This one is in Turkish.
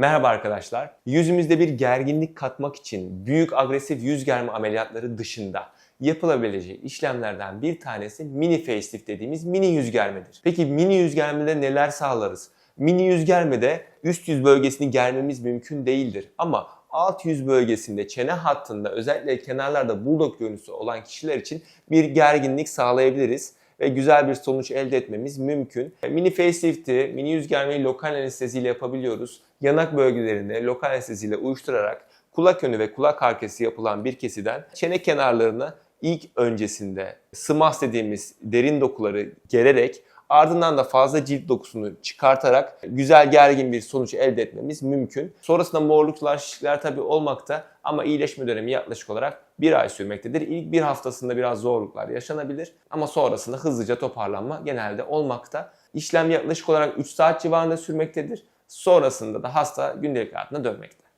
Merhaba arkadaşlar. Yüzümüzde bir gerginlik katmak için büyük agresif yüz germe ameliyatları dışında yapılabilecek işlemlerden bir tanesi mini facelift dediğimiz mini yüz germedir. Peki mini yüz germede neler sağlarız? Mini yüz germede üst yüz bölgesini germemiz mümkün değildir. Ama alt yüz bölgesinde çene hattında özellikle kenarlarda bulldog görüntüsü olan kişiler için bir gerginlik sağlayabiliriz ve güzel bir sonuç elde etmemiz mümkün. Mini facelift'i, mini yüz germeyi lokal anesteziyle yapabiliyoruz. Yanak bölgelerine lokal anesteziyle uyuşturarak kulak önü ve kulak arkası yapılan bir kesiden çene kenarlarını ilk öncesinde sımas dediğimiz derin dokuları gererek ardından da fazla cilt dokusunu çıkartarak güzel gergin bir sonuç elde etmemiz mümkün. Sonrasında morluklar, şişlikler tabii olmakta ama iyileşme dönemi yaklaşık olarak bir ay sürmektedir. İlk bir haftasında biraz zorluklar yaşanabilir ama sonrasında hızlıca toparlanma genelde olmakta. İşlem yaklaşık olarak 3 saat civarında sürmektedir. Sonrasında da hasta gündelik hayatına dönmekte.